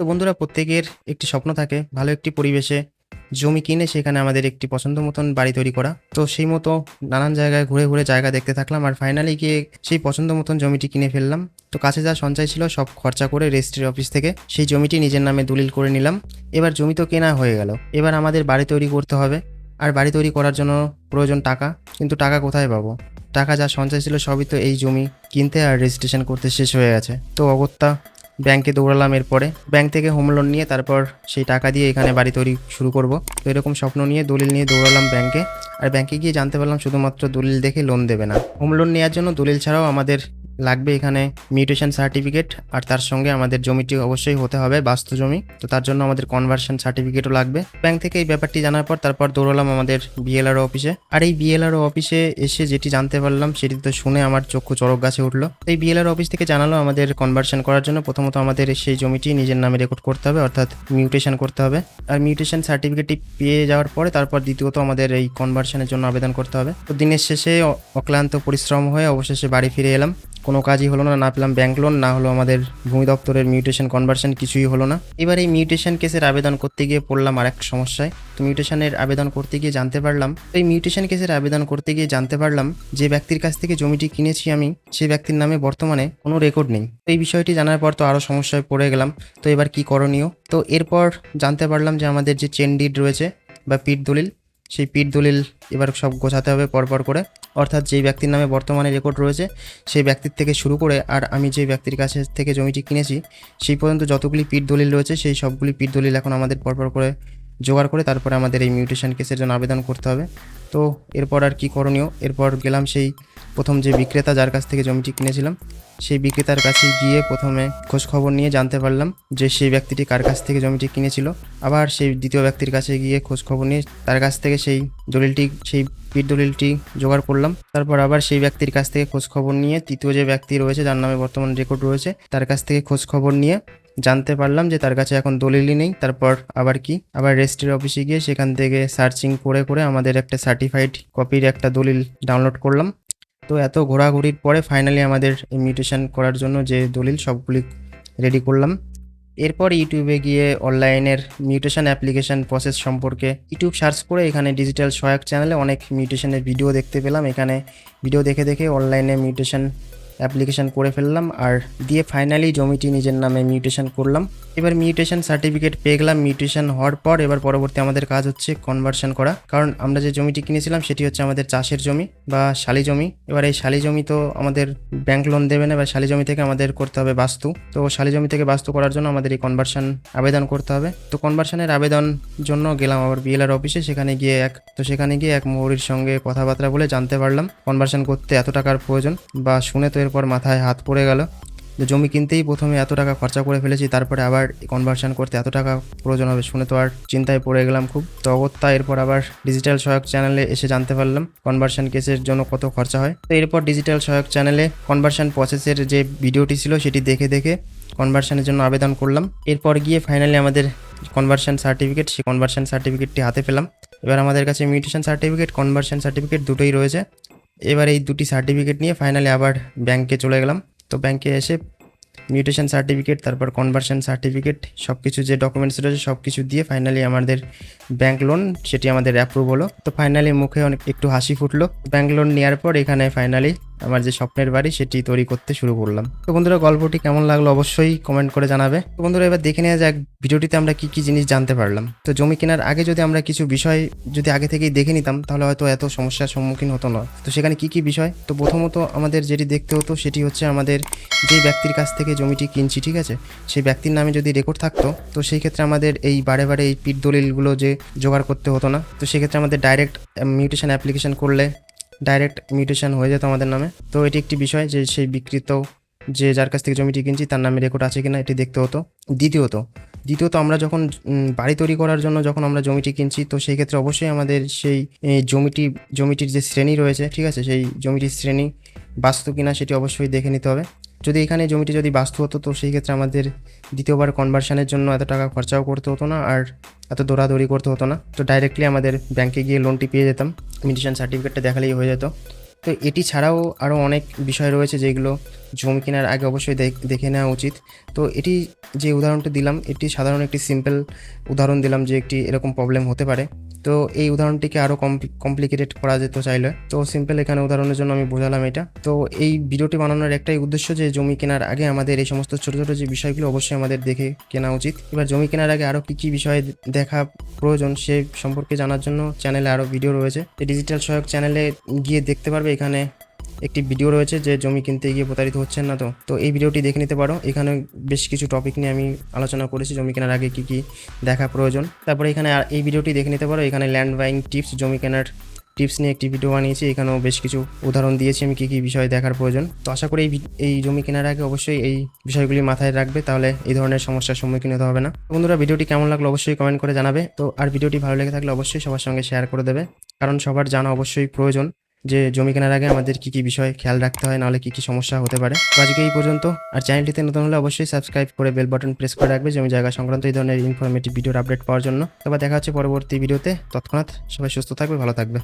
তো বন্ধুরা, প্রত্যেকের একটি স্বপ্ন থাকে, ভালো একটি পরিবেশে জমি কিনে সেখানে আমাদের একটি পছন্দ মতন বাড়ি তৈরি করা। তো সেই মতো নানান জায়গায় ঘুরে ঘুরে জায়গা দেখতে থাকলাম আর ফাইনালি গিয়ে সেই পছন্দ মতন জমিটি কিনে ফেললাম। তো কাছে যা সঞ্চয় ছিল সব খরচা করে রেজিস্ট্রির অফিস থেকে সেই জমিটি নিজের নামে দলিল করে নিলাম। এবার জমি তো কেনা হয়ে গেল। এবার আমাদের বাড়ি তৈরি করতে হবে। আর বাড়ি তৈরি করার জন্য প্রয়োজন টাকা, কিন্তু টাকা কোথায় পাবো? টাকা যা সঞ্চয় ছিল সবই তো এই জমি কিনতে আর রেজিস্ট্রেশন করতে শেষ হয়ে গেছে। তো অগত্যা ব্যাংকে দৌড়ালাম এরপরে। ব্যাংক থেকে হোম লোন নিয়ে তারপর সেই টাকা দিয়ে এখানে বাড়ি তৈরি শুরু করব। তো এরকম স্বপ্ন নিয়ে, দলিল নিয়ে দৌড়ালাম ব্যাংকে। আর ব্যাংকে গিয়ে জানতে পারলাম শুধুমাত্র দলিল দেখে লোন দেবে না। হোম লোন নেওয়ার জন্য দলিল ছাড়াও আমাদের লাগবে এখানে মিউটেশন সার্টিফিকেট আর তার সঙ্গে আমাদের জমিটি অবশ্যই হতে হবে বাস্তু জমি। তো তার জন্য আমাদের কনভার্সন সার্টিফিকেটও লাগবে। ব্যাংক থেকে এই ব্যাপারটি জানার পর তারপর দৌড়লাম আমাদের বিএলআরও অফিসে আর এই বিএলআরও অফিসে এসে যেটি জানতে পারলাম, সেটি তো শুনে আমার চক্ষু চড়ক গাছে উঠল। এই বিএলআর অফিস থেকে জানালো আমাদের কনভার্সন করার জন্য প্রথমত আমাদের সেই জমিটি নিজের নামে রেকর্ড করতে হবে, অর্থাৎ মিউটেশন করতে হবে। আর মিউটেশন সার্টিফিকেটটি পেয়ে যাওয়ার পরে তারপর দ্বিতীয়ত আমাদের এই কনভার্সনের জন্য আবেদন করতে হবে। তো দিনের শেষে অক্লান্ত পরিশ্রম হয়ে অবশেষে বাড়ি ফিরে এলাম। কোনো কাজই হলো না না পেলাম ব্যাংক লোন না হলো আমাদের ভূমি দপ্তরের মিউটেশন কনভার্সন কিছুই হলো না। এবার এই মিউটেশন কেসের আবেদন করতে গিয়ে পড়লাম আর এক সমস্যায়। তো মিউটেশনের আবেদন করতে গিয়ে জানতে পারলাম, তো এই মিউটেশন কেসের আবেদন করতে গিয়ে জানতে পারলাম যে ব্যক্তির কাছ থেকে জমিটি কিনেছি আমি, সেই ব্যক্তির নামে বর্তমানে কোনো রেকর্ড নেই। তো এই বিষয়টি জানার পর তো আরও সমস্যায় পড়ে গেলাম। তো এবার কি করণীয়? তো এরপর জানতে পারলাম যে আমাদের যে চেন ডিড রয়েছে বা পিঠ দলিল সেই পিঠ দলিল এবার সব গোছাতে হবে পরপর করে। অর্থাৎ যেই ব্যক্তির নামে বর্তমানে রেকর্ড রয়েছে, সেই ব্যক্তির থেকে শুরু করে আর আমি যেই ব্যক্তির কাছে থেকে জমিটি কিনেছি, সেই পর্যন্ত যতগুলি পিঠ দলিল রয়েছে, সেই সবগুলি পিঠ দলিল এখন আমাদের পরপর করে জোগাড় করে তারপরে আমাদের এই মিউটেশন কেসের জন্য আবেদন করতে হবে। তো এরপর আর কি করণীয়? এরপর গেলাম সেই প্রথম যে বিক্রেতা যার কাছ থেকে জমিটি কিনেছিলাম, সেই বিক্রেতার কাছে গিয়ে প্রথমে খোঁজ খবর নিয়ে জানতে পারলাম যে সেই ব্যক্তিটি কার কাছ থেকে জমিটি কিনেছিল। আবার সেই দ্বিতীয় ব্যক্তির কাছে গিয়ে খোঁজ খবর নিয়ে তার কাছ থেকে সেই দলিলটি, সেই পিঠ দলিলটি জোগাড় করলাম। তারপর আবার সেই ব্যক্তির কাছ থেকে খোঁজ খবর নিয়ে তৃতীয় যে ব্যক্তি রয়েছে, যার নামে বর্তমান রেকর্ড রয়েছে, তার কাছ থেকে খোঁজ খবর নিয়ে জানতে পারলাম যে তার কাছে এখন দলিলই নেই। তারপর আবার কি? আবার রেজিস্ট্রির অফিসে গিয়ে সেখান থেকে সার্চিং করে করে আমাদের একটা সার্টিফাইড কপির একটা দলিল ডাউনলোড করলাম। তো এত ঘোরাঘুরির পরে ফাইনালি আমাদের মিউটেশন করার জন্য যে দলিল, সবগুলি রেডি করলাম। এরপর ইউটিউবে গিয়ে অনলাইনের মিউটেশন অ্যাপ্লিকেশন প্রসেস সম্পর্কে ইউটিউব সার্চ করে এখানে ডিজিটাল সহায়ক চ্যানেলে অনেক মিউটেশনের ভিডিও দেখতে পেলাম। এখানে ভিডিও দেখে দেখে অনলাইনে মিউটেশন অ্যাপ্লিকেশন করে ফেললাম আর দিয়ে ফাইনালি জমিটি নিজের নামে মিউটেশন করলাম। এবার মিউটেশন সার্টিফিকেট পেয়ে গেলাম। মিউটেশন হওয়ার পর এবার পরবর্তী আমাদের কাজ হচ্ছে কনভার্সন করা। কারণ আমরা যে জমিটি কিনেছিলাম, সেটি হচ্ছে আমাদের চাষের জমি বা শালি জমি। এবার এই শালি জমি তো আমাদের ব্যাংক লোন দেবে না এবার শালি জমি থেকে আমাদের করতে হবে বাস্তু। তো শালি জমি থেকে বাস্তু করার জন্য আমাদের এই কনভার্সন আবেদন করতে হবে। তো কনভার্সনের আবেদন জন্য গেলাম আবার বিএলআর অফিসে সেখানে গিয়ে এক তো সেখানে গিয়ে এক মৌরির সঙ্গে কথাবার্তা বলে জানতে পারলাম। কনভার্সন করতে এত টাকার প্রয়োজন বা শুনে তো এরপর মাথায় হাত পড়ে গেল। যে জমি কিনতেই প্রথমে এত টাকা খরচা করে ফেলেছি, তারপরে আবার কনভার্সন করতে এত টাকা প্রয়োজন হবে শুনে তো আর চিন্তায় পড়ে গেলাম খুব। তো অগত্যা এরপর আবার ডিজিটাল সহায়ক চ্যানেলে এসে জানতে পারলাম কনভার্সন কেসের জন্য কত খরচা হয়। তো এরপর ডিজিটাল সহায়ক চ্যানেলে কনভার্সন প্রসেসের যে ভিডিওটি ছিল, সেটি দেখে দেখে কনভার্সনের জন্য আবেদন করলাম। এরপর গিয়ে ফাইনালি আমাদের কনভার্সন সার্টিফিকেট সেই কনভার্সন সার্টিফিকেটটি হাতে পেলাম। এবার আমাদের কাছে মিউটেশন সার্টিফিকেট কনভার্সন সার্টিফিকেট দুটোই রয়েছে। এবার এই দুটি সার্টিফিকেট নিয়ে ফাইনালি আবার ব্যাংকে চলে গেলাম। তো ব্যাংকে এসে মিউটেশন সার্টিফিকেট তারপর কনভার্সন সার্টিফিকেট সব কিছু যে ডকুমেন্টস রয়েছে সব কিছু দিয়ে ফাইনালি আমাদের ব্যাংক লোন সেটি আমাদের অ্যাপ্রুভ হলো। তো ফাইনালি মুখে অনেক একটু হাসি ফুটলো। ব্যাংক লোন নেওয়ার পর এখানে ফাইনালি আমার যে স্বপ্নের বাড়ি সেটি তৈরি করতে শুরু করলাম। তো বন্ধুরা, গল্পটি কেমন লাগল অবশ্যই কমেন্ট করে জানাবে। তো বন্ধুরা, এবার দেখে নেওয়া যাক ভিডিওটিতে আমরা কি কি জিনিস জানতে পারলাম। তো জমি কেনার আগে যদি আমরা কিছু বিষয় যদি আগে থেকেই দেখে নিতাম, তাহলে হয়তো এত সমস্যার সম্মুখীন হতো না। তো সেখানে কি কি বিষয়? তো প্রথমত আমাদের যেটি দেখতে হতো, সেটি হচ্ছে আমাদের যে ব্যক্তির কাছ থেকে জমিটি কিনছি, ঠিক আছে? সেই ব্যক্তির নামে যদি রেকর্ড থাকতো, তো সেই ক্ষেত্রে আমাদের এই বারে বারে এই পিট দলিলগুলো যে জোগাড় করতে হতো না। তো সেক্ষেত্রে আমাদের ডাইরেক্ট মিউটেশন অ্যাপ্লিকেশন করলে ডাইরেক্ট মিউটেশন হয়ে যেত আমাদের নামে। তো এটি একটি বিষয় যে সেই বিকৃত যে যার কাছ থেকে জমিটি কিনছি, তার নামে রেকর্ড আছে কিনা, এটি দেখতে হতো। দ্বিতীয়ত দ্বিতীয়ত আমরা যখন বাড়ি তৈরি করার জন্য যখন আমরা জমিটি কিনছি, তো সেই ক্ষেত্রে অবশ্যই আমাদের সেই জমিটি, জমিটির যে শ্রেণি রয়েছে, ঠিক আছে, সেই জমিটির শ্রেণি বাস্তু কিনা, সেটি অবশ্যই দেখে নিতে হবে। যদি এখানে জমিটি যদি বাস্তু হতো, তো সেই ক্ষেত্রে আমাদের দ্বিতীয়বার কনভার্সানের জন্য এত টাকা খরচাও করতে হতো না আর এত দৌড়াদৌড়ি করতে হতো না। তো ডাইরেক্টলি আমাদের ব্যাংকে গিয়ে লোনটি পেয়ে যেতাম। মিডিশন সার্টিফিকেটটা দেখালেই হয়ে যেত। তো এটি ছাড়াও আরও অনেক বিষয় রয়েছে যেগুলো জমি কেনার আগে অবশ্যই দেখ- নেওয়া উচিত। তো এটি যে উদাহরণটি দিলাম, এটি সাধারণ একটি সিম্পল উদাহরণ দিলাম যে একটি এরকম প্রবলেম হতে পারে। তো এই উদাহরণটিকে আরও কমপ্লিকেটেড করা যেত চাইলে। তো সিম্পল এখানে উদাহরণের জন্য আমি বোঝালাম এটা। তো এই ভিডিওটি বানানোর একটাই উদ্দেশ্য যে জমি কেনার আগে আমাদের এই সমস্ত ছোটো ছোটো যে বিষয়গুলো অবশ্যই আমাদের দেখে কেনা উচিত। এবার জমি কেনার আগে আরও কী কী বিষয় দেখা প্রয়োজন সে সম্পর্কে জানার জন্য চ্যানেলে আরও ভিডিও রয়েছে। ডিজিটাল সহায়ক চ্যানেলে গিয়ে দেখতে পারবে এখানে একটি ভিডিও রয়েছে যে জমি কিনতে গিয়ে প্রতারিত হচ্ছেন না তো। তো এই ভিডিওটি দেখে নিতে পারো। এখানে বেশ কিছু টপিক নিয়ে আমি আলোচনা করেছি, জমি কেনার আগে কী কী দেখা প্রয়োজন। তারপরে এখানে আর এই ভিডিওটি দেখে নিতে পারো। এখানে ল্যান্ড বাইং টিপস জমি কেনার টিপস নিয়ে একটি ভিডিও বানিয়েছি। এখানেও বেশ কিছু উদাহরণ দিয়েছি আমি কী কী বিষয় দেখার প্রয়োজন। তো আশা করি এই এই জমি কেনার আগে অবশ্যই এই বিষয়গুলি মাথায় রাখবে, তাহলে এই ধরনের সমস্যার সম্মুখীন হতে হবে না। বন্ধুরা, ভিডিওটি কেমন লাগল অবশ্যই কমেন্ট করে জানাবে। তো আর ভিডিওটি ভালো লেগে থাকলে অবশ্যই সবার সঙ্গে শেয়ার করে দেবে। কারণ সবার জানা অবশ্যই প্রয়োজন। যে জমি কেনার আগে আমাদের কি কি বিষয় খেয়াল রাখতে হয়, নাহলে কি কি সমস্যা হতে পারে। আজকে এই পর্যন্ত। আর চ্যানেলটিতে নতুন হলে অবশ্যই সাবস্ক্রাইব করে বেল বাটন প্রেস করে রাখবে জমি জায়গা সংক্রান্ত এই ধরনের ইনফরমেটিভ ভিডিওর আপডেট পাওয়ার জন্য। তবে দেখা হচ্ছে পরবর্তী ভিডিওতে। তৎক্ষণাৎ সবাই সুস্থ থাকবে, ভালো থাকবে।